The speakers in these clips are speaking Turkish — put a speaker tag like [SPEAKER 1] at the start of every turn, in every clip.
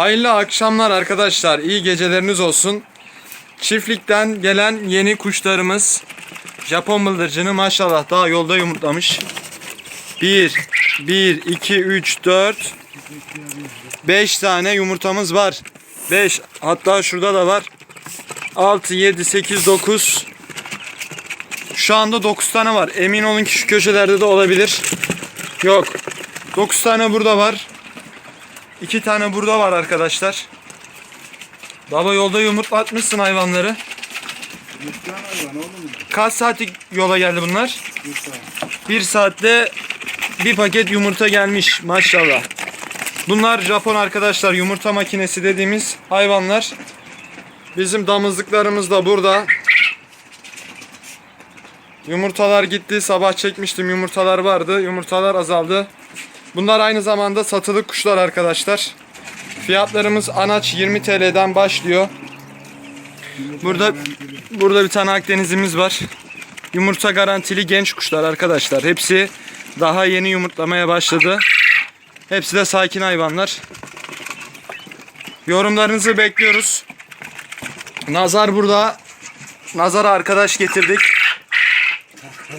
[SPEAKER 1] Hayırlı akşamlar arkadaşlar. İyi geceleriniz olsun. Çiftlikten gelen yeni kuşlarımız Japon bıldırcını maşallah daha yolda yumurtlamış. 1 1 2 3 4 5 tane yumurtamız var. 5 hatta şurada da var. 6 7 8 9 Şu anda 9 tane var. Emin olun ki şu köşelerde de olabilir. Yok. 9 tane burada var. 2 tane burada var arkadaşlar. Baba yolda yumurtlatmışsın hayvanları.
[SPEAKER 2] Yurttan hayvan oğlum.
[SPEAKER 1] Kaç saatlik yola geldi bunlar?
[SPEAKER 2] Yurttan.
[SPEAKER 1] Bir saatte bir paket yumurta gelmiş maşallah. Bunlar Japon arkadaşlar yumurta makinesi dediğimiz hayvanlar. Bizim damızlıklarımız da burada. Yumurtalar gitti. Sabah çekmiştim yumurtalar vardı. Yumurtalar azaldı. Bunlar aynı zamanda satılık kuşlar arkadaşlar. Fiyatlarımız anaç 20 TL'den başlıyor. Burada burada bir tane Akdenizimiz var. Yumurta garantili genç kuşlar arkadaşlar. Hepsi daha yeni yumurtlamaya başladı. Hepsi de sakin hayvanlar. Yorumlarınızı bekliyoruz. Nazar burada. Nazar'a arkadaş getirdik.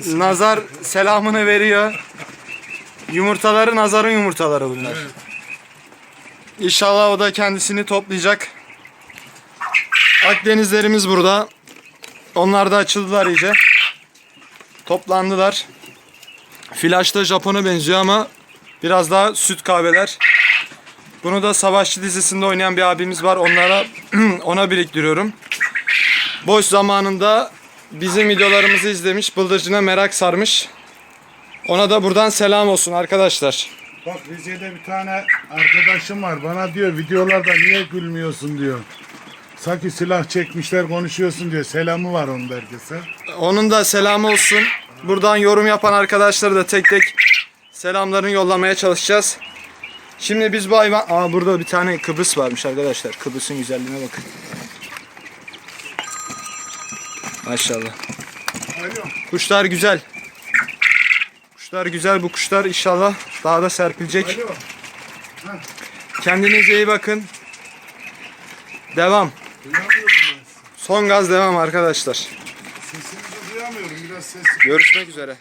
[SPEAKER 1] Nazar selamını veriyor. Yumurtaları Nazar'ın yumurtaları bunlar. İnşallah o da kendisini toplayacak. Akdenizlerimiz burada. Onlar da açıldılar iyice. Toplandılar. Flash da Japon'a benziyor ama biraz daha süt kahveler. Bunu da Savaşçı dizisinde oynayan bir abimiz var. Onlara ona biriktiriyorum. Boş zamanında bizim videolarımızı izlemiş, bıldırcına merak sarmış. Ona da buradan selam olsun arkadaşlar.
[SPEAKER 2] Bak Rize'de bir tane arkadaşım var. Bana diyor videolarda niye gülmüyorsun diyor. Sanki silah çekmişler konuşuyorsun diyor. Selamı var onun herkese.
[SPEAKER 1] Onun da selamı olsun. Buradan yorum yapan arkadaşları da tek tek selamlarını yollamaya çalışacağız. Şimdi biz bu hayvan... Aa burada bir tane Kıbrıs varmış arkadaşlar. Kıbrıs'ın güzelliğine bakın. Maşallah. Kuşlar güzel. Kuşlar güzel bu kuşlar inşallah daha da serpilecek. Kendinize iyi bakın. Devam. Son gaz devam arkadaşlar.
[SPEAKER 2] Sesinizi duyamıyorum. Biraz ses
[SPEAKER 1] Görüşmek üzere.